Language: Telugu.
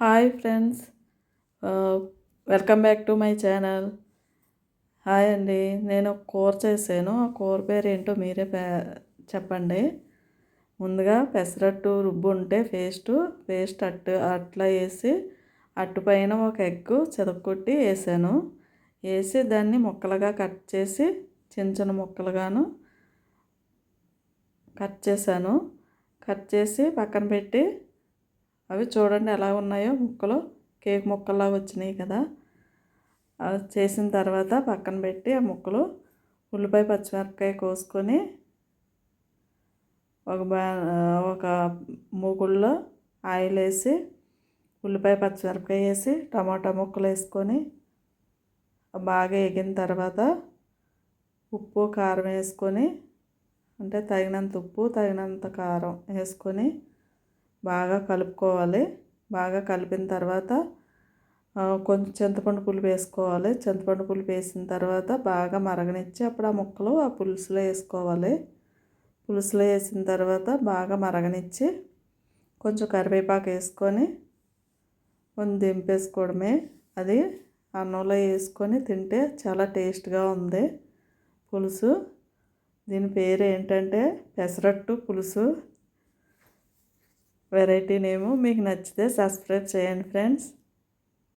Hi friends. Welcome back to my channel. Hi అండి. నేను ఒక కూర చేశాను. ఆ కూర పేరు ఏంటో మీరే చెప్పండి. ముందుగా పెసరట్టు రుబ్బు ఉంటే పేస్ట్ పేస్ట్ అట్టు అట్లా వేసి అట్టు పైన ఒక ఎగ్ చెదకొట్టి వేసాను. వేసి దాన్ని ముక్కలుగా కట్ చేసి చిన్న చిన్న ముక్కలుగాను కట్ చేశాను. కట్ చేసి పక్కన పెట్టి అవి చూడండి ఎలా ఉన్నాయో ముక్కలు. కేక్ ముక్కల్లా వచ్చినాయి కదా. అవి చేసిన తర్వాత పక్కన పెట్టి ఆ ముక్కలు ఉల్లిపాయ పచ్చిమిరపకాయ కోసుకొని ఒక బా ఒక మూగుల్లో ఆయిల్ వేసి ఉల్లిపాయ పచ్చిమిరపకాయ వేసి టమాటా ముక్కలు వేసుకొని బాగా ఎగిన తర్వాత ఉప్పు కారం వేసుకొని అంటే తగినంత ఉప్పు తగినంత కారం వేసుకొని బాగా కలుపుకోవాలి. బాగా కలిపిన తర్వాత కొంచెం చింతపండు పులుపు వేసుకోవాలి. చింతపండు పులుపు వేసిన తర్వాత బాగా మరగనిచ్చి అప్పుడు ఆ ముక్కలు ఆ పులుసులో వేసుకోవాలి. పులుసులో వేసిన తర్వాత బాగా మరగనిచ్చి కొంచెం కరివేపాకు వేసుకొని కొంచెం దింపేసుకోవడమే. అది అన్నంలో వేసుకొని తింటే చాలా టేస్ట్గా ఉంది పులుసు. దీని పేరు ఏంటంటే పెసరట్టు పులుసు. వెరైటీ నేము మీకు నచ్చితే సబ్స్క్రైబ్ చేయండి ఫ్రెండ్స్.